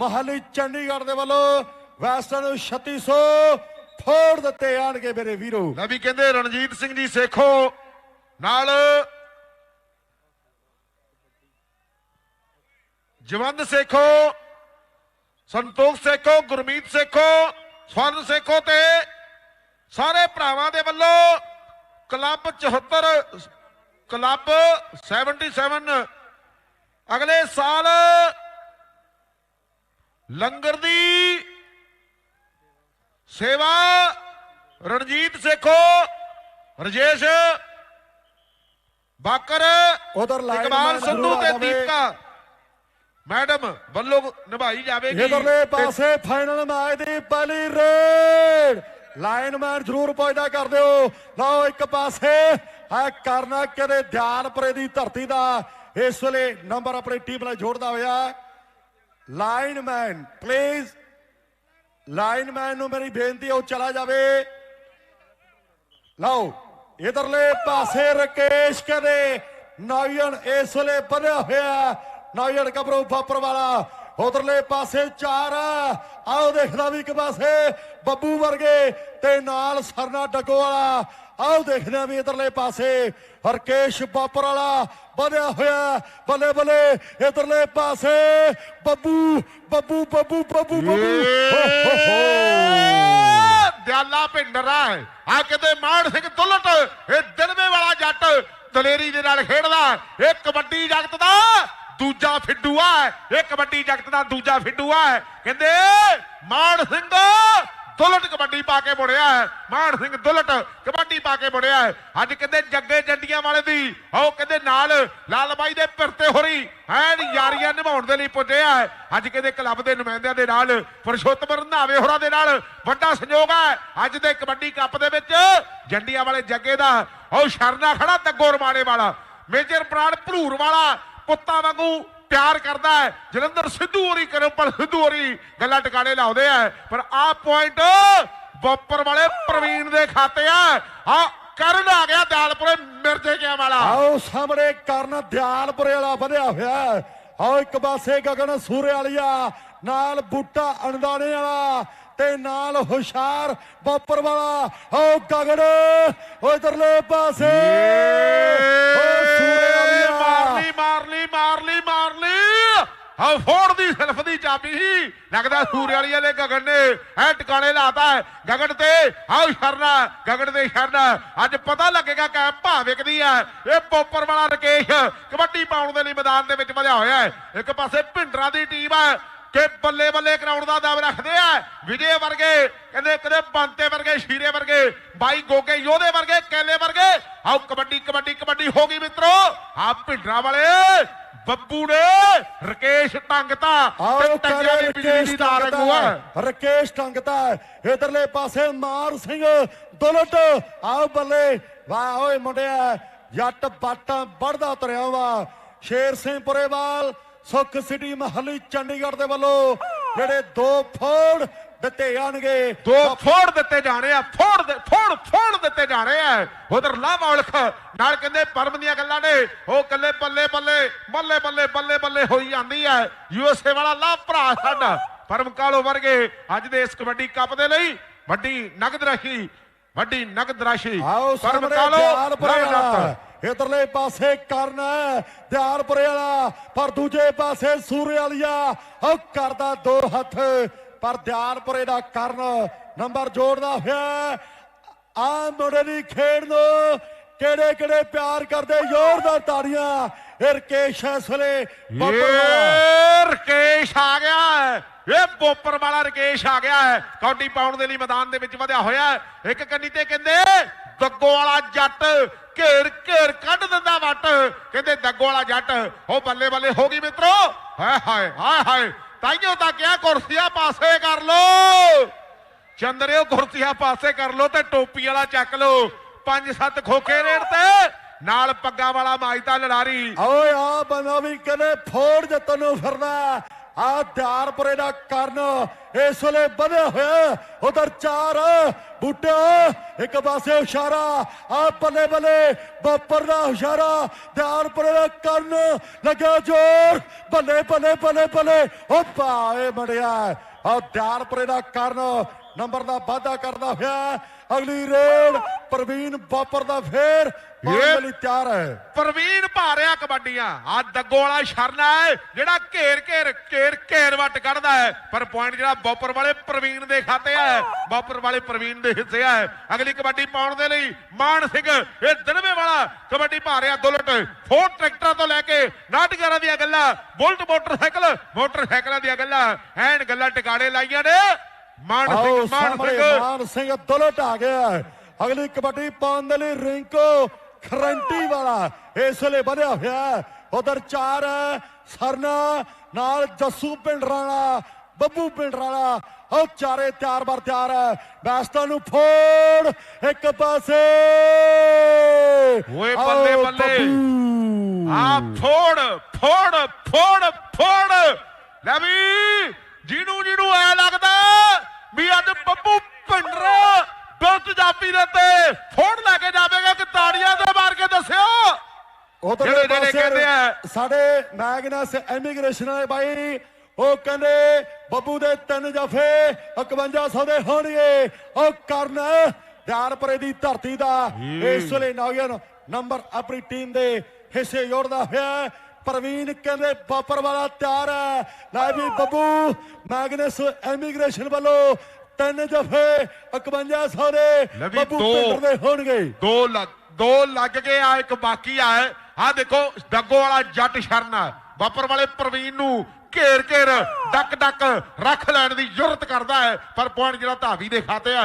ਮਹਾਲੀ ਚੰਡੀਗੜ੍ਹ ਦੇ ਵੱਲੋਂ ਵੈਸਟਰਨ 3600 ਫੋੜ ਦਿੱਤੇ ਆਣਗੇ ਮੇਰੇ ਵੀਰੋ। ਲੈ ਵੀ ਕਹਿੰਦੇ ਰਣਜੀਤ ਸਿੰਘ ਜੀ ਸੇਖੋ ਨਾਲ ਜਵੰਦ ਸੇਖੋ, ਸੰਤੋਖ ਸੇਖੋ, ਗੁਰਮੀਤ ਸੇਖੋ, ਸਵਰਨ ਸੇਖੋ ਤੇ ਸਾਰੇ ਭਰਾਵਾਂ ਦੇ ਵੱਲੋਂ ਕਲੱਬ 74 ਕਲੱਬ 77 ਅਗਲੇ ਸਾਲ ਲੰਗਰ ਦੀ ਸੇਵਾ ਰਣਜੀਤ ਸੇਖੋ ਰਜੇਸ਼ ਬਾਕਰ ਉਧਰ ਲਾਈਨ ਇਕਬਾਲ ਸੰਧੂ ਤੇ। ਦੀਪਕਾ। ਮੈਡਮ ਵੱਲੋਂ ਨਿਭਾਈ ਜਾਵੇਗੀ। ਇਧਰਲੇ ਪਾਸੇ ਫਾਈਨਲ ਮੈਚ ਦੀ ਪਹਿਲੀ ਰੇਡ। ਲਾਈਨਮੈਨ ਜ਼ਰੂਰ ਪਹੁੰਚਦਾ ਕਰ ਦਿਓ। ਲਓ ਇੱਕ ਪਾਸੇ ਹੈ ਕਰਨਾ ਕਦੇ ਧਿਆਨਪੁਰੇ ਦੀ ਧਰਤੀ ਦਾ। ਇਸ ਵੇਲੇ ਨੰਬਰ ਆਪਣੀ ਟੀਮ ਨਾਲ ਜੋੜਦਾ ਹੋਇਆ। ਲਾਈਨਮੈਨ ਪਲੀਜ਼ ਲਾਈਨਮੈਨ ਨੂੰ ਮੇਰੀ ਬੇਨਤੀ ਹੈ, ਉਹ ਚਲਾ ਜਾਵੇ। ਲਓ, ਇਧਰਲੇ ਪਾਸੇ ਰਕੇਸ਼ ਕਦੇ ਨੌਜਣ ਇਸ ਵੇਲੇ ਵਧਿਆ ਹੋਇਆ ਨੌਜਣ ਕਬਰੋਂ ਬਾਪਰ ਵਾਲਾ ਉਧਰਲੇ ਪਾਸੇ ਚਾਰ ਆਓ ਦੇਖਦਾ ਵੀ ਇੱਕ ਪਾਸੇ ਬੱਬੂ ਵਰਗੇ ਤੇ ਨਾਲ ਸਰਨਾ ਡੱਗੋ ਵਾਲਾ ਆਓ ਦੇਖਦੇ ਆ ਵੀ ਇਧਰਲੇ ਪਾਸੇ ਹਰਕੇਸ਼ ਬਾਪਰ ਵਾਲਾ ਵਧਿਆ ਹੋਇਆ ਬੱਲੇ ਬੱਲੇ ਇਧਰਲੇ ਪਾਸੇ ਬੱਬੂ ਬੱਬੂ ਬੱਬੂ ਬੱਬੂ ਬੱਬੂ। ਹੋ, ਹੋ, ਹੋ। ਦਿਆਲਾ ਆ ਕਿਤੇ ਮਾਨ ਸਿੰਘ ਦੁੱਲਟ ਇਹ ਦਿਨਵੇ ਵਾਲਾ ਜੱਟ ਦਲੇਰੀ ਦੇ ਨਾਲ ਖੇਡਦਾ ਇਹ ਕਬੱਡੀ ਜਗਤ ਦਾ ਦੂਜਾ ਫਿੱਡੂ ਆ ਇਹ ਕਬੱਡੀ ਜਗਤ ਦਾ ਦੂਜਾ ਫਿੱਡੂ ਆ ਕਹਿੰਦੇ ਮਾਨ ਸਿੰਘ ਦੁੱਲਟ ਕਬੱਡੀ ਪਾ ਕੇ ਮੁੜਿਆ ਹੈ। ਮਾਨ ਸਿੰਘ ਦੁੱਲਟ ਕਬੱਡੀ ਪਾ ਕੇ ਮੁੜਿਆ ਹੈ। ਅੱਜ ਕਹਿੰਦੇ ਜੱਗੇ ਜੰਡੀਆਂ ਵਾਲੇ ਦੀ, ਉਹ ਕਹਿੰਦੇ ਨਾਲ ਲਾਲ ਬਾਈ ਦੇ ਪਿਰਤੇ ਹੋਰੀ ਐਨ ਯਾਰੀਆਂ ਨਿਭਾਉਣ ਦੇ ਲਈ ਪੁੱਜਿਆ ਹੈ। ਅੱਜ ਕਹਿੰਦੇ ਕਲੱਬ ਦੇ ਨੁਮਾਇੰਦਿਆਂ ਦੇ ਨਾਲ ਪਰਸ਼ੋਤਮ ਰੰਧਾਵੇ ਹੋਰਾਂ ਦੇ ਨਾਲ ਵੱਡਾ ਸੰਯੋਗ ਹੈ। ਅੱਜ ਦੇ ਕਬੱਡੀ ਕੱਪ ਦੇ ਵਿੱਚ ਜੰਡੀਆਂ ਵਾਲੇ ਜੱਗੇ ਦਾ, ਉਹ ਸ਼ਰਨਾ ਖੜਾ ਤੱਗੋ ਰਮਾਣੇ ਵਾਲਾ। ਮੇਜਰ ਪ੍ਰਾਣ ਭਰੂਰ ਵਾਲਾ ਪੁੱਤਾਂ ਵਾਂਗੂ ਪਿਆਰ ਕਰਦਾ ਹੈ। ਜਲੰਧਰ ਸਿੱਧੂ ਹੋਰੀ ਕਰਮਪਲ ਸਿੱਧੂ ਹੋਰੀ ਗੱਲਾਂ ਟਿਕਾਣੇ ਲਾਉਂਦੇ ਆ। ਪਰ ਆਹ ਪੁਆਇੰਟ ਬੋਪਰ ਵਾਲੇ ਪ੍ਰਵੀਨ ਦੇ ਖਾਤੇ ਆ। ਆ ਕਰਨ ਆ ਗਿਆ ਦਿਆਲਪੁਰੇ ਮਿਰਜੇ ਗਿਆ ਵਾਲਾ। ਆਓ ਸਾਹਮਣੇ ਕਰਨ ਦਿਆਲਪੁਰੇ ਵਾਲਾ ਵਧਿਆ ਹੋਇਆ। ਆਓ ਇੱਕ ਪਾਸੇ ਗਗਨ ਸੂਰੇ ਵਾਲੀਆ ਨਾਲ ਬੂਟਾ ਅਣਦਾਣੇ ਵਾਲਾ ਤੇ ਨਾਲ ਹੁਸ਼ਿਆਰ ਬਾਪਰ ਵਾਲਾ। ਆਓ ਗਗਨ ਉਹ ਇਧਰਲੇ ਪਾਸੇ। ਓ ਸੂਰੇ ਵਾਲੀਆ ਮਾਰਲੀ ਮਾਰਲੀ ਮਾਰਲੀ ਮਾਰਲੀ। ਹਾਂ ਫੋੜ ਦੀ ਸਿਲਫ ਦੀ ਚਾਬੀ ਲੱਗਦਾ ਸੂਰੇ ਵਾਲੀ ਨੇ ਗਗਨ ਨੇ ਐ ਟਿਕਾਣੇ ਲਾਤਾ ਹੈ। ਗਗਨ ਤੇ ਆਓ ਸ਼ਰਨਾ ਗਗਨ ਤੇ ਸ਼ਰਨਾ ਅੱਜ ਪਤਾ ਲੱਗੇਗਾ ਕੈਮ ਭਾ ਵਿਕਦੀ ਹੈ ਇਹ ਪੋਪਰ ਵਾਲਾ ਰਕੇਸ਼ ਕਬੱਡੀ ਪਾਉਣ ਦੇ ਲਈ ਮੈਦਾਨ ਦੇ ਵਿੱਚ ਵਧਿਆ ਹੋਇਆ ਹੈ। ਇੱਕ ਪਾਸੇ ਭਿੰਡਰਾ ਦੀ ਟੀਮ ਹੈ ਕਿ ਬੱਲੇ ਬੱਲੇ ਕਰਾਉਣ ਦਾ ਦਮ ਰੱਖਦੇ ਆ। ਵਿਜੇ ਵਰਗੇ ਕਹਿੰਦੇ ਕਦੇ ਬੰਤੇ ਵਰਗੇ ਸ਼ੀਰੇ ਵਰਗੇ ਬਾਈ ਗੋਗੇ ਯੋਧੇ ਵਰਗੇ ਕੈਲੇ ਵਰਗੇ। ਆਓ ਕਬੱਡੀ ਕਬੱਡੀ ਕਬੱਡੀ ਹੋ ਗਈ ਮਿੱਤਰੋ। ਆ ਭਿੰਡਰਾ ਵਾਲੇ ਬੱਬੂ ਨੇ ਰਕੇਸ਼ ਟੰਗਤਾ ਤੇ ਟੰਗਿਆ ਕਰੇ ਦੀ ਬਿਜਲੀ ਰਕੇਸ਼ ਦੀ ਤਾਰ ਹੈ। ਇਧਰਲੇ ਪਾਸੇ ਮਾਰ ਸਿੰਘ ਦੁਲਟ। ਆਓ ਬੱਲੇ ਵਾਹ ਓਏ ਮੁੰਡਿਆ ਜੱਟ ਬਾਟਾਂ ਵੜਦਾ ਤੁਰਿਆ ਵਾ। ਸ਼ੇਰ ਸਿੰਘ ਪੁਰੇਵਾਲ ਸੁੱਖ ਸਿਟੀ ਮਹੱਲੀ ਚੰਡੀਗੜ੍ਹ ਦੇ ਵੱਲੋਂ ਜਿਹੜੇ ਦੋ ਫੋੜ ਦਿੱਤੇ ਜਾਣਗੇ। ਦੋ ਫੋੜ ਦਿੱਤੇ ਜਾਣੇ ਆ ਫੋੜ ਫੋੜ ਫੋੜ ਦਿੱਤੇ ਜਾਣੇ ਆ। ਉਧਰ ਲਾਭ ਔਲਖ ਨਾਲ ਕਹਿੰਦੇ ਪਰਮ ਦੀਆਂ ਗੱਲਾਂ ਨੇ। ਉਹ ਕੱਲੇ ਬੱਲੇ ਬੱਲੇ ਬੱਲੇ ਬੱਲੇ ਬੱਲੇ ਬੱਲੇ ਹੋਈ ਜਾਂਦੀ ਹੈ ਯੂਐਸਏ ਵਾਲਾ ਲਾਭ ਭਰਾ ਸਾਡਾ ਪਰਮ ਕਾਲੋ ਵਰਗੇ ਅੱਜ ਦੇ ਇਸ ਕਬੱਡੀ ਕੱਪ ਦੇ ਲਈ ਵੱਡੀ ਨਗਦ ਰਾਸ਼ੀ ਵੱਡੀ ਨਗਦ ਰਾਸ਼ੀ। ਪਰਮ ਕਾਲੋ ਲਵ। ਇਧਰਲੇ ਪਾਸੇ ਕਰਨ ਦਿਆਲਪੁਰੇ ਵਾਲਾ ਪਰ ਦੂਜੇ ਪਾਸੇ ਸੂਰੇ ਵਾਲੀਆ ਉਹ ਕਰਦਾ ਦੋ ਹੱਥ ਪਰ ਦਿਆਲਪੁਰੇ ਦਾ ਕਰਨ ਨੰਬਰ ਜੋੜਦਾ ਹੋਇਆ ਆ ਮੁੰਡੇ ਦੀ ਖੇਡ ਨੂੰ ਕਿਹੜੇ ਕਿਹੜੇ ਪਿਆਰ ਕਰਦੇ ਜ਼ੋਰਦਾਰ ਤਾੜੀਆਂ ਰਕੇਸ਼ ਇਸ ਵੇਲੇ ਰਕੇਸ਼ ਆ ਗਿਆ। ਇਹ ਬੋਪਰ ਵਾਲਾ ਰਕੇਸ਼ ਆ ਗਿਆ ਹੈ ਕੌਡੀ ਪਾਉਣ ਦੇ ਲਈ ਮੈਦਾਨ ਦੇ ਵਿੱਚ ਵਧਿਆ ਹੋਇਆ। ਇੱਕ ਕੰਨੀ ਤੇ ਕਹਿੰਦੇ ਦੱਗੋ ਵਾਲਾ ਜੱਟ ਘੇਰ ਘੇਰ ਕੱਢ ਦਿੰਦਾ ਵੱਟ। ਕਹਿੰਦੇ, ਦੱਗੋ ਵਾਲਾ ਜੱਟ, ਉਹ ਬੱਲੇ ਬੱਲੇ ਹੋ ਗਈ ਮਿੱਤਰੋ। ਹਾਏ ਹਾਏ ਹਾਏ ਹਾਏ। ਤਾਈਓ ਤਾਂ ਕਿਹਾ, ਕੁਰਸੀਆਂ ਪਾਸੇ ਕਰ ਲੋ ਚੰਦਰਿਓ, ਕੁਰਸੀਆਂ ਪਾਸੇ ਕਰ ਲੋ ਤੇ ਟੋਪੀ ਵਾਲਾ ਚੱਕ ਲੋ ਪੰਜ, ਸੱਤ ਖੋਖੇ ਰੇੜ ਤੇ। ਨਾਲ ਪੱਗਾਂ ਵਾਲਾ ਮਾਜਦਾ ਲੜਾਰੀ। ਓਏ, ਆ ਬੰਦਾ ਵੀ ਕਹਿੰਦੇ, ਫੋੜ ਜੱਤਨ ਨੂੰ ਫਿਰਦਾ। ਆ ਦਿਆਰਪੁਰੇ ਦਾ ਕਰਨ ਇਸ ਵੇਲੇ ਵਧਿਆ ਹੋਇਆ ਉਧਰ ਚਾਰ ਬੂਟਾ ਇੱਕ ਪਾਸੇ ਇਸ਼ਾਰਾ ਆ ਬੱਲੇ ਬੱਲੇ ਬੱਪਰ ਦਾ ਇਸ਼ਾਰਾ ਦਿਆਰਪੁਰੇ ਦਾ ਕਰਨ ਲੱਗਿਆ ਜੋਰ ਬੱਲੇ ਬੱਲੇ ਬੱਲੇ ਬੱਲੇ ਓਪਾ ਇਹ ਮੜਿਆ ਆ ਦਿਆਰਪੁਰੇ ਦਾ ਕਰਨ ਨੰਬਰ ਦਾ ਵਾਧਾ ਕਰਦਾ ਹੋਇਆ ਅਗਲੀ ਰੇਡ ਪ੍ਰਵੀਨ ਬਾਪਰ ਦਾ ਫੇਰ ਪਾਉਣ ਲਈ ਤਿਆਰ ਹੈ। ਪ੍ਰਵੀਨ ਭਾਰਿਆ ਕਬੱਡੀਆਂ। ਆ ਦੱਗੋ ਵਾਲਾ ਸ਼ਰਨਾ ਹੈ ਜਿਹੜਾ ਘੇਰ ਘੇਰ ਘੇਰ ਘੇਰ ਵੱਟ ਕੱਢਦਾ ਹੈ। ਪਰ ਪੁਆਇੰਟ ਜਿਹੜਾ ਬੋਪਰ ਵਾਲੇ ਪ੍ਰਵੀਨ ਦੇ ਖਾਤੇ ਹੈ ਬੋਪਰ ਵਾਲੇ ਪ੍ਰਵੀਨ ਦੇ ਹਿੱਸੇ ਹੈ ਅਗਲੀ ਕਬੱਡੀ ਪਾਉਣ ਦੇ ਲਈ ਮਾਨ ਸਿੰਘ ਇਹ ਦਿਨਵੇ ਵਾਲਾ ਕਬੱਡੀ ਭਾਰਿਆ ਦੁਲਟ। ਫੋਰ ਟਰੈਕਟਰਾਂ ਤੋਂ ਲੈ ਕੇ ਨਾਟਗਰਾਂ ਦੀਆਂ ਗੱਲਾਂ ਬੁਲਟ ਮੋਟਰਸਾਈਕਲ ਮੋਟਰਸਾਈਕਲਾਂ ਦੀਆਂ ਗੱਲਾਂ ਐਨ ਗੱਲਾਂ ਟਿਕਾੜੇ ਲਾਈਆਂ ਨੇ। ਮਾਨ ਸਿੰਘ ਮਾਨ ਸਿੰਘ। ਮਾਨ ਸਿੰਘ ਦੁਲਟ ਆ ਗਿਆ। ਅਗਲੀ ਕਬੱਡੀ ਪਾਉਣ ਦੇ ਲਈ ਰਿੰਕੋ ਖਰੰਟੀ ਵਾਲਾ ਇਸ ਵੇਲੇ ਵਧਿਆ ਹੋਇਆ ਉਧਰ ਚਾਰ ਸਰਨਾ ਨਾਲ ਜੱਸੂ ਪਿੰਡ ਰਾਣਾ ਬੱਬੂ ਪਿੰਡ ਰਾਣਾ। ਉਹ ਚਾਰੇ ਤਿਆਰ ਬਰ ਤਿਆਰ ਹੈ। ਬੈਸਟਾਂ ਨੂੰ ਫੋੜ ਇੱਕ ਪਾਸੇ। ਓਏ ਬੱਲੇ ਬੱਲੇ। ਆ ਫੋੜ ਫੋੜ ਫੋੜ ਫੋੜ। ਲੈ ਵੀ ਜਿਹਨੂੰ ਜਿਹਨੂੰ ਐ ਲੱਗਦਾ। ਵੀ ਅੱਜ ਬੱਬੂ ਭਿੰਡਰ ਬਿਲਤ ਜਾਪੀ ਦੇ ਤੇ ਫੋੜ ਲੈ ਕੇ ਜਾਵੇਗਾ ਕਿ ਤਾੜੀਆਂ ਦੇ ਮਾਰ ਕੇ ਦੱਸਿਓ ਉਧਰ ਜਿਹੜੇ- ਜਿਹੜੇ ਕਹਿੰਦੇ ਆ। ਸਾਡੇ ਮੈਗਨਸ ਇਮੀਗ੍ਰੇਸ਼ਨ ਵਾਲੇ ਬਾਈ ਉਹ ਕਹਿੰਦੇ ਬੱਬੂ ਦੇ ਤਿੰਨ ਜਫੇ 5100 ਦੇ ਹੋਣਗੇ ਉਹ ਕਰਨ ਦਿਆਰਪੁਰੇ ਦੀ ਧਰਤੀ ਦਾ ਇਸ ਵੇਲੇ ਨੌਜਵਾਨ ਨੰਬਰ ਆਪਣੀ ਟੀਮ ਦੇ ਹਿੱਸੇ ਜੋੜਦਾ ਹੋਇਆ। ਪ੍ਰਵੀਨ ਕਹਿੰਦੇ ਬਾਪਰ ਵਾਲਾ ਤਿਆਰ ਹੈ। ਲੈ ਵੀ ਬੱਬੂ ਮੈਗਨਸ ਇਮੀਗ੍ਰੇਸ਼ਨ ਵੱਲੋਂ ਤਿੰਨ ਜਫੇ 5100 ਦੇ ਬੱਬੂ ਦੋ। ਪਿੰਡਰ ਦੇ ਹੋਣਗੇ। ਦੋ ਲੱਗ ਦੋ ਲੱਗ ਗਏ ਆ ਇੱਕ ਬਾਕੀ ਆ। ਆ ਦੇਖੋ ਦੱਗੋ ਵਾਲਾ ਜੱਟ ਸ਼ਰਨਾ ਬਾਪਰ ਵਾਲੇ ਪ੍ਰਵੀਨ ਨੂੰ ਘੇਰ ਘੇਰ ਡੱਕ ਡੱਕ ਰੱਖ ਲੈਣ ਦੀ ਜ਼ਰੂਰਤ ਕਰਦਾ ਹੈ ਪਰ ਪੁਆਇੰਟ ਜਿਹੜਾ ਧਾਵੀ ਦੇ ਖਾਤੇ ਆ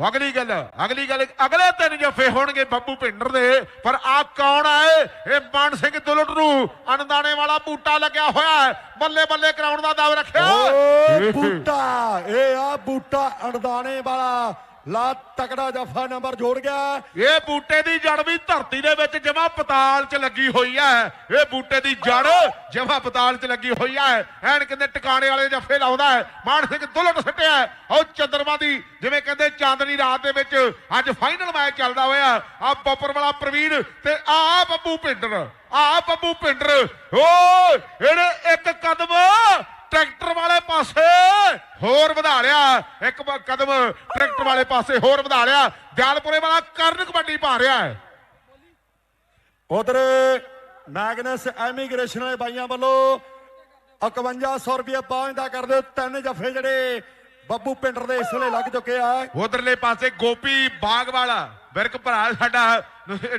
ਅਗਲੀ ਗੱਲ ਅਗਲੀ ਗੱਲ, ਅਗਲੇ ਤਿੰਨ ਜਫੇ ਹੋਣਗੇ ਬੱਬੂ ਭਿੰਡਰ ਦੇ, ਪਰ ਆ ਕੌਣ ਆਏ ਇਹ? ਮਾਨ ਸਿੰਘ ਦੁਲਟ ਨੂੰ ਅਨਦਾਣੇ ਵਾਲਾ ਬੂਟਾ ਲੱਗਿਆ ਹੋਇਆ ਹੈ। ਬੱਲੇ ਬੱਲੇ ਕਰਾਉਣ ਦਾ ਦਾਅ ਰੱਖਿਆ। ਓ ਬੂਟਾ, ਇਹ ਆ ਬੂਟਾ ਅਣਦਾਣੇ ਵਾਲਾ। ਲਾ ਤਕੜਾ ਜਫਾ ਨੰਬਰ ਜੋੜ ਗਿਆ। ਇਹ ਬੂਟੇ ਦੀ ਜੜ ਵੀ ਧਰਤੀ ਦੇ ਵਿੱਚ ਜਮਾ ਪਤਾਲ 'ਚ ਲੱਗੀ ਹੋਈ ਹੈ ਇਹ ਬੂਟੇ ਦੀ ਜੜ ਜਮਾ ਪਤਾਲ 'ਚ ਲੱਗੀ ਹੋਈ ਹੈ ਐਨ ਕਹਿੰਦੇ ਟਿਕਾਣੇ ਵਾਲੇ ਜੱਫੇ ਲਾਉਂਦਾ ਹੈ ਮਾਨ ਸਿੰਘ ਦੁਲਟ ਸੱਟਿਆ ਉਹ ਚੰਦਰਮਾ ਦੀ, ਜਿਵੇਂ ਕਹਿੰਦੇ ਚਾਂਦਨੀ ਰਾਤ ਦੇ ਵਿੱਚ ਅੱਜ ਫਾਈਨਲ ਮੈਚ ਚੱਲਦਾ ਹੋਇਆ। ਆ ਬੱਪਰ ਵਾਲਾ ਪ੍ਰਵੀਨ ਤੇ ਆ ਬੱਬੂ ਭਿੰਡਰ ਆ ਬੱਬੂ ਭਿੰਡਰ ਓ ਇਹਨੇ ਇੱਕ ਕਦਮ ਟਰੈਕਟਰ ਵਾਲੇ ਪਾਸੇ ਹੋਰ ਵਧਾ ਲਿਆ। ਇੱਕ ਕਦਮ ਟਰੈਕਟਰ ਵਾਲੇ ਪਾਸੇ ਹੋਰ ਵਧਾ ਲਿਆ। ਦਿਆਲਪੁਰੇ ਵਾਲਾ ਕਰਨ ਕਬੱਡੀ ਪਾ ਰਿਹਾ ਹੈ। ਉਧਰ ਮੈਗਨਸ ਐਮੀਗ੍ਰੇਸ਼ਨ ਵਾਲੇ ਬਾਈਆਂ ਵੱਲੋਂ 5100 ਰੁਪਏ ਪਹੁੰਚਦਾ ਕਰਦੇ ਤਿੰਨ ਜਫੇ ਜਿਹੜੇ ਬੱਬੂ ਪਿੰਡਰ ਦੇ ਇਸ ਵੇਲੇ ਲੱਗ ਚੁੱਕੇ ਆ। ਉਧਰਲੇ ਪਾਸੇ ਗੋਪੀ ਬਾਗ ਵਾਲਾ ਬਿਰਕ ਭਰਾ ਸਾਡਾ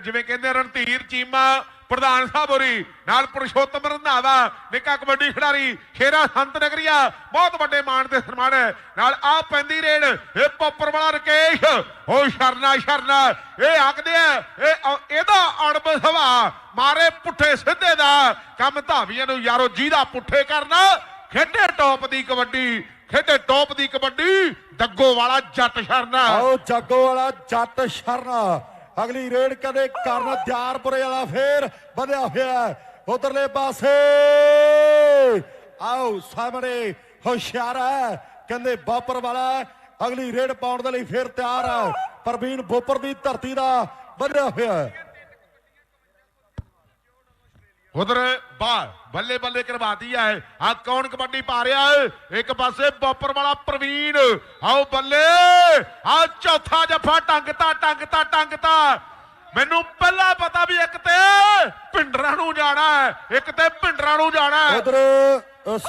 ਜਿਵੇਂ ਕਹਿੰਦੇ ਰਣਧੀਰ ਚੀਮਾ ਪ੍ਰਧਾਨ ਸਾਹਿਬ ਹੋਰੀ, ਨਾਲ ਪੁਰਸ਼ੋਤਮ ਰੰਧਾਵਾ, ਨਿੱਕਾ ਕਬੱਡੀ ਖਿਡਾਰੀ ਸ਼ੇਰਾ ਸੰਤ ਨਗਰੀਆ, ਬਹੁਤ ਵੱਡੇ ਮਾਣ ਤੇ ਸਨਮਾਨ ਹੈ। ਨਾਲ ਆ ਪੈਂਦੀ ਰੇਡ ਇਹ ਪੋਪਰ ਵਾਲਾ ਰਕੇਸ਼। ਉਹ ਸ਼ਰਨਾ ਸ਼ਰਨਾ, ਇਹ ਆਖਦੇ ਆ, ਇਹ ਇਹਦਾ ਅਣਬ ਹਵਾ ਮਾਰੇ ਪੁੱਠੇ ਸਿੱਧੇ ਦਾ। ਕੰਮ ਧਾਵੀਆਂ ਨੂੰ ਯਾਰੋ ਜਿਹਦਾ ਪੁੱਠੇ ਕਰਨਾ। ਖੇਡੇ ਟੌਪ ਦੀ ਕਬੱਡੀ, ਖੇਡੇ ਟੌਪ ਦੀ ਕਬੱਡੀ, ਦੱਗੋ ਵਾਲਾ ਜੱਟ ਸ਼ਰਨਾ। ਆਓ, ਜਾਗੋ ਵਾਲਾ ਜੱਟ ਸ਼ਰਨਾ। ਅਗਲੀ ਰੇਡ ਕਦੇ ਕਰਨ ਦਿਆਰਪੁਰੇ ਵਾਲਾ ਫੇਰ ਵਧਿਆ ਹੋਇਆ ਉਧਰਲੇ ਪਾਸੇ। ਆਓ, ਸਾਹਮਣੇ ਹੁਸ਼ਿਆਰ ਹੈ। ਕਹਿੰਦੇ ਬਾਪਰ ਵਾਲਾ ਅਗਲੀ ਰੇਡ ਪਾਉਣ ਦੇ ਲਈ ਫੇਰ ਤਿਆਰ ਹੈ। ਪ੍ਰਵੀਨ ਬੋਪਰ ਦੀ ਧਰਤੀ ਦਾ ਵਧਿਆ ਹੋਇਆ ਉਧਰ ਬਾਹਰ ਬੱਲੇ ਬੱਲੇ ਕਰਵਾਤੀ ਹੈ ਆ ਕੌਣ ਕਬੱਡੀ ਪਾ ਰਿਹਾ ਹੈ ਇੱਕ ਪਾਸੇ ਬੋਪਰ ਵਾਲਾ ਪ੍ਰਵੀਨ। ਆਓ ਬੱਲੇ। ਆ ਚੌਥਾ ਜਫਾ ਟੰਗਤਾ ਟੰਗਤਾ ਟੰਗਤਾ। ਮੈਨੂੰ ਪਹਿਲਾਂ ਪਤਾ ਵੀ ਇੱਕ ਤੇ ਪਿੰਡਰਾਂ ਨੂੰ ਜਾਣਾ ਹੈ। ਇੱਕ ਤੇ ਪਿੰਡਰਾਂ ਨੂੰ ਜਾਣਾ ਹੈ। ਉਧਰ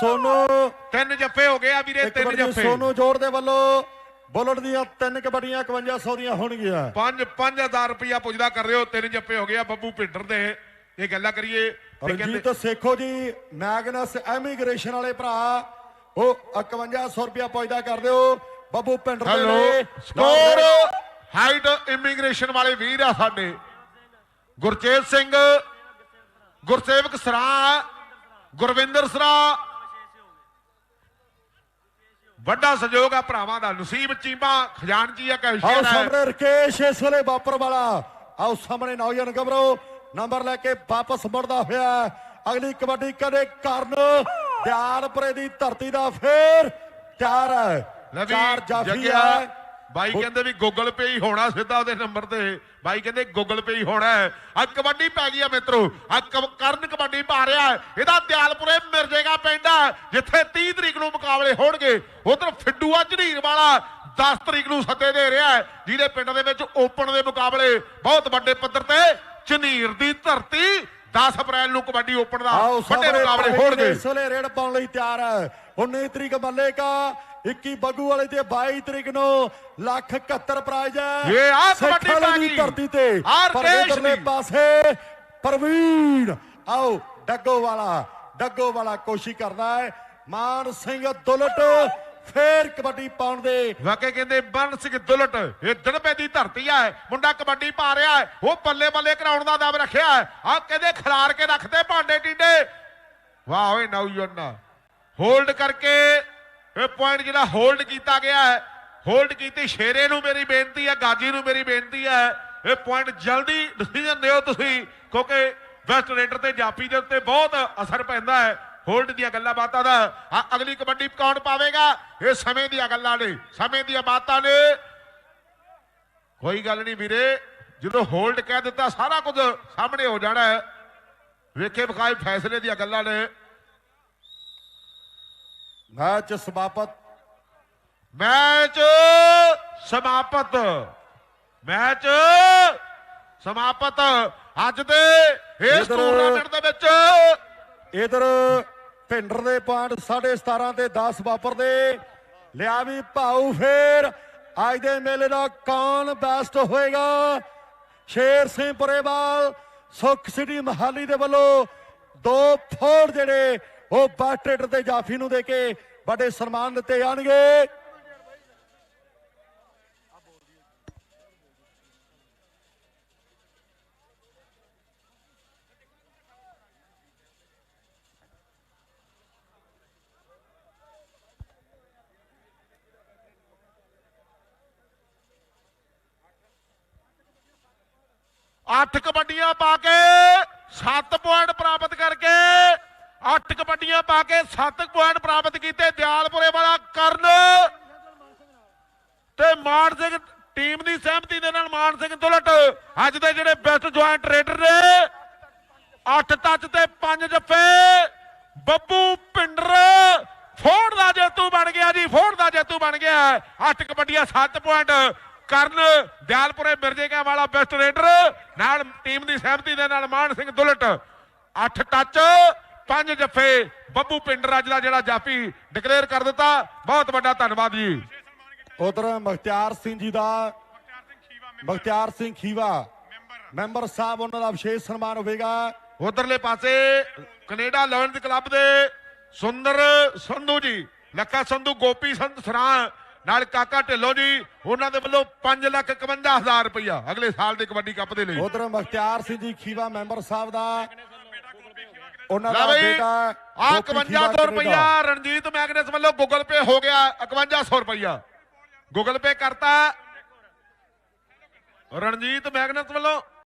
ਸੋਨੂ। ਤਿੰਨ ਜੱਫੇ ਹੋ ਗਏ ਆ ਵੀਰੇ ਤਿੰਨ ਜੱਫੇ। ਸੋਨੂ ਜੋੜ ਦੇ ਵੱਲੋਂ ਬੁਲਟ ਦੀਆਂ ਤਿੰਨ ਕਬੱਡੀਆਂ 5100 ਦੀਆਂ ਹੋਣਗੀਆਂ। 5 5000 ਰੁਪਇਆ ਪੁੱਜਦਾ ਕਰ ਰਹੇ ਹੋ। ਤਿੰਨ ਜੱਫੇ ਹੋ ਗਏ ਆ ਬੱਬੂ ਪਿੰਡਰ ਦੇ। ਇਹ ਗੱਲਾਂ ਕਰੀਏ। ਰਣਜੀਤ ਸੇਖੋ ਜੀ ਮੈਗਨਸ ਐਮੀਗ੍ਰੇਸ਼ਨ ਵਾਲੇ ਭਰਾ ਉਹ 5100 ਰੁਪਇਆ ਪੁੱਜਦਾ ਕਰ ਦਿਓ। ਬੱਬੂ ਪਿੰਡ ਦੇ ਹੈਲੋ ਨੇ ਸਕੋਰ ਹਾਈਟ ਇਮੀਗ੍ਰੇਸ਼ਨ ਵਾਲੇ ਵੀਰ ਆ ਸਾਡੇ। ਗੁਰਚੇਤ ਸਿੰਘ ਗੁਰਸੇਵਕ ਸਰਾ ਗੁਰਵਿੰਦਰ ਸਰਾ। ਵੱਡਾ ਸਹਿਯੋਗ ਆ ਭਰਾਵਾਂ ਦਾ ਨਸੀਬ ਚੀਮਾ ਖਜ਼ਾਨਚੀ ਆ ਆਓ ਕੈਸ਼ੀਅਰ ਹੈ ਸਾਹਮਣੇ ਰਕੇਸ਼ ਇਸ ਵੇਲੇ ਬਾਪਰ ਵਾਲਾ। ਆਓ ਸਾਹਮਣੇ ਨੌਜਵਾਨ ਗੱਭਰੂ ਨੰਬਰ ਲੈ ਕੇ ਵਾਪਸ ਮੁੜਦਾ ਹੋਇਆ ਅਗਲੀ ਕਬੱਡੀ ਕਦੇ ਕਰਨ। ਦਿਆਲਪੁਰੇ ਦੀ ਧਰਤੀ ਦਾ ਫੇਰ ਹੈ। ਵੀ ਚਾਰ ਜਾਫੀ ਹੈ। ਬਾਈ ਕਹਿੰਦੇ ਵੀ ਗੂਗਲ ਪੇ ਹੀ ਹੋਣਾ ਸਿੱਧਾ ਉਹਦੇ ਨੰਬਰ ਤੇ। ਬਾਈ ਕਹਿੰਦੇ ਗੂਗਲ ਪੇ ਹੀ ਹੋਣਾ ਹੈ। ਆ ਕਬੱਡੀ ਪੈ ਗਈ ਆ ਮਿੱਤਰੋ। ਆ ਕਰਨ ਕਬੱਡੀ ਪਾ ਰਿਹਾ ਹੈ। ਇਹਦਾ ਦਿਆਲਪੁਰੇ ਮਿਰਜੇਗਾ ਪਿੰਡ ਆ ਜਿੱਥੇ 30 ਤਰੀਕ ਨੂੰ ਮੁਕਾਬਲੇ ਹੋਣਗੇ। ਉਧਰ ਫਿੱਡੂਆ ਝੜੀਰ ਵਾਲਾ 10 ਤਰੀਕ ਨੂੰ ਸੱਦੇ ਦੇ ਰਿਹਾ ਹੈ ਜਿਹਦੇ ਪਿੰਡ ਦੇ ਵਿੱਚ ਓਪਨ ਦੇ ਮੁਕਾਬਲੇ ਬਹੁਤ ਵੱਡੇ ਪੱਧਰ ਤੇ ਝਨੀਰ ਦੀ ਧਰਤੀ 10 ਅਪ੍ਰੈਲ ਨੂੰ ਕਬੱਡੀ ਓਪਨ ਦਾ ਵੱਡੇ ਮੁਕਾਬਲੇ ਹੋਣਗੇ। ਇਸ ਵੇਲੇ ਰੇਡ ਪਾਉਣ ਲਈ ਤਿਆਰ ਹੈ। 19 ਤਰੀਕ ਮੱਲੇਕਾ 21 ਬੱਗੂ ਵਾਲੇ ਤੇ 22 ਤਰੀਕ ਨੂੰ ਲੱਖ 71 ਪ੍ਰਾਈਜ਼ ਹੈ। ਇਹ ਸਿੱਖ ਕਬੱਡੀ ਗਈ। ਧਰਤੀ ਤੇ ਆਰ ਪਰ ਕੇਸ਼ ਇਧਰਲੇ ਦੀ। ਪਾਸੇ ਪ੍ਰਵੀਨ। ਆਓ ਡੱਗੋ ਵਾਲਾ ਡੱਗੋ ਵਾਲਾ ਕੋਸ਼ਿਸ਼ ਕਰਦਾ ਹੈ। ਮਾਨ ਸਿੰਘ ਦੁਲਟ ਫੇਰ ਕਬੱਡੀ ਪਾਉਣ ਦੇ ਵਾਕੇ ਕਹਿੰਦੇ ਬਰਨ ਸਿੰਘ ਦੁਲਟ, ਇਹ ਦੜਬੇ ਦੀ ਧਰਤੀ ਆ ਮੁੰਡਾ ਕਬੱਡੀ ਪਾ ਰਿਹਾ ਹੈ, ਉਹ ਬੱਲੇ ਬੱਲੇ ਕਰਾਉਣ ਦਾ ਦਮ ਰੱਖਿਆ ਆ ਕਹਿੰਦੇ ਖਿਲਾਰ ਕੇ ਰੱਖਦੇ ਭਾਂਡੇ ਟਿੰਡੇ। ਵਾਹ ਓਏ ਨੌਜਵਾਨਾ ਹੋਲਡ ਕਰਕੇ ਇਹ ਪੁਆਇੰਟ ਜਿਹੜਾ ਹੋਲਡ ਕੀਤਾ ਗਿਆ ਹੈ ਹੋਲਡ ਕੀਤੀ ਸ਼ੇਰੇ ਨੂੰ ਮੇਰੀ ਬੇਨਤੀ ਹੈ, ਗਾਜੀ ਨੂੰ ਮੇਰੀ ਬੇਨਤੀ ਹੈ, ਇਹ ਪੁਆਇੰਟ ਜਲਦੀ ਡਿਸੀਜਨ ਦਿਓ ਤੁਸੀਂ, ਕਿਉਂਕਿ ਵੈਸਟ ਰੇਡਰ ਤੇ ਜਾਪੀ ਦੇ ਉੱਤੇ ਬਹੁਤ ਅਸਰ ਪੈਂਦਾ ਹੈ। ਹੋਲਡ ਦੀਆਂ ਗੱਲਾਂ ਬਾਤਾਂ ਦਾ। ਅਗਲੀ ਕਬੱਡੀ ਕੌਣ ਪਾਵੇਗਾ? ਇਹ ਸਮੇਂ ਦੀਆਂ ਗੱਲਾਂ ਨੇ ਸਮੇਂ ਦੀਆਂ ਬਾਤਾਂ ਨੇ। ਕੋਈ ਗੱਲ ਨਹੀਂ ਵੀਰੇ ਜਦੋਂ ਹੋਲਡ ਕਹਿ ਦਿੱਤਾ ਸਾਰਾ ਕੁਝ ਸਾਹਮਣੇ ਹੋ ਜਾਣਾ ਹੈ। ਵੇਖੇ ਵਿਖਾਏ ਫੈਸਲੇ ਦੀਆਂ ਗੱਲਾਂ ਨੇ। ਮੈਚ ਸਮਾਪਤ। ਮੈਚ ਸਮਾਪਤ। ਮੈਚ ਸਮਾਪਤ। ਅੱਜ ਦੇ ਇਸ ਟੂਰਨਾਮੈਂਟ ਦੇ ਵਿੱਚ ਇਧਰ ਭਿੰਡਰ ਦੇ ਪੁਆਇੰਟ 17.5 ਤੇ 10 ਵਾਪਰਦੇ। ਲਿਆ ਵੀ ਭਾਊ ਫੇਰ। ਅੱਜ ਦੇ ਮੇਲੇ ਦਾ ਕੌਣ ਬੈਸਟ ਹੋਏਗਾ? ਸ਼ੇਰ ਸਿੰਘ ਪੁਰੇਵਾਲ, ਸੁਖ ਸਿਟੀ ਮਹਾਲੀ ਦੇ ਵੱਲੋਂ ਦੋ ਫੋੜ ਜਿਹੜੇ, ਉਹ ਬਾਸਟਰੇਟਰ ਤੇ ਜਾਫੀ ਨੂੰ ਦੇ ਕੇ ਵੱਡੇ ਸਨਮਾਨ ਦਿੱਤੇ ਜਾਣਗੇ। ਅੱਠ ਕਬੱਡੀਆਂ ਪਾ ਕੇ 7 ਪੁਆਇੰਟ ਪ੍ਰਾਪਤ ਕਰਕੇ ਅੱਠ ਕਬੱਡੀਆਂ ਪਾ ਕੇ 7 ਪੁਆਇੰਟ ਪ੍ਰਾਪਤ ਕੀਤੇ ਦਿਆਲਪੁਰੇ ਵਾਲਾ ਕਰਨ। ਤੇ ਮਾਨ ਸਿੰਘ ਟੀਮ ਦੀ ਸਹਿਮਤੀ ਦੇ ਨਾਲ ਮਾਨ ਸਿੰਘ ਦੁਲਟ ਅੱਜ ਦੇ ਜਿਹੜੇ ਬੈਸਟ ਜੁਆਇੰਟ ਰੇਡਰ ਨੇ 8 ਟੱਚ ਤੇ 5 ਜੱਫੇ, ਬੱਬੂ ਪਿੰਡਰ, ਫੋੜ ਦਾ ਜੇਤੂ ਬਣ ਗਿਆ ਜੀ, ਫੋੜ ਦਾ ਜੇਤੂ ਬਣ ਗਿਆ। 8 ਕਬੱਡੀਆਂ 7 ਪੁਆਇੰਟ ਕਰਨ ਦਿਆਲਪੁਰੇ ਮਿਰਜੇਗਾ ਵਾਲਾ ਬੈਸਟ ਰੇਡਰ ਨਾਲ ਟੀਮ ਦੀ ਸਹਿਮਤੀ ਦੇ ਨਾਲ ਮਾਨ ਸਿੰਘ ਦੁਲਟ। 8 ਟੱਚ 5 ਜੱਫੇ ਬੱਬੂ ਪਿੰਡਰ ਅੱਜ ਦਾ ਜਿਹੜਾ ਜਾਫੀ ਡਿਕਲੇਅਰ ਕਰ ਦਿੱਤਾ। ਬਹੁਤ ਵੱਡਾ ਧੰਨਵਾਦ ਜੀ। ਉਧਰ ਮਖਤਿਆਰ ਸਿੰਘ ਜੀ ਦਾ ਮਖਤਿਆਰ ਸਿੰਘ ਖੀਵਾ ਮੈਂਬਰ ਸਾਹਿਬ ਉਹਨਾਂ ਦਾ ਵਿਸ਼ੇਸ਼ ਸਨਮਾਨ ਹੋਵੇਗਾ। ਉਧਰਲੇ ਪਾਸੇ ਕੈਨੇਡਾ ਲਾਇਨਜ਼ ਕਲੱਬ ਦੇ ਸੁੰਦਰ ਸੰਧੂ ਜੀ ਲੱਖਾ ਸੰਧੂ ਗੋਪੀ ਸੰਧ ਸਰਾਂ ਨਾਲ ਕਾਕਾ ਢਿੱਲੋਂ ਜੀ ਉਹਨਾਂ ਦੇ ਵੱਲੋਂ 5 ਲੱਖ 51 ਹਜ਼ਾਰ ਰੁਪਇਆ ਅਗਲੇ ਸਾਲ ਦੇ ਕਬੱਡੀ ਕੱਪ ਦੇ ਲਈ। ਉਧਰ ਮਖਤਿਆਰ ਸਿੰਘ ਜੀ ਖੀਵਾ ਮੈਂਬਰ ਸਾਹਿਬ ਦਾ। ਉਹਨਾਂ ਦਾ ਬੇਟਾ ਆ ਗੋਪੀ ਖੀਵਾ 5100 ਕੈਨੇਡਾ। ਰੁਪਇਆ ਰਣਜੀਤ ਮੈਗਨਸ ਵੱਲੋਂ ਗੂਗਲ ਪੇ ਹੋ ਗਿਆ 5100 ਰੁਪਇਆ ਗੂਗਲ ਪੇ ਕਰਤਾ। ਰਣਜੀਤ ਮੈਗਨਸ ਵੱਲੋਂ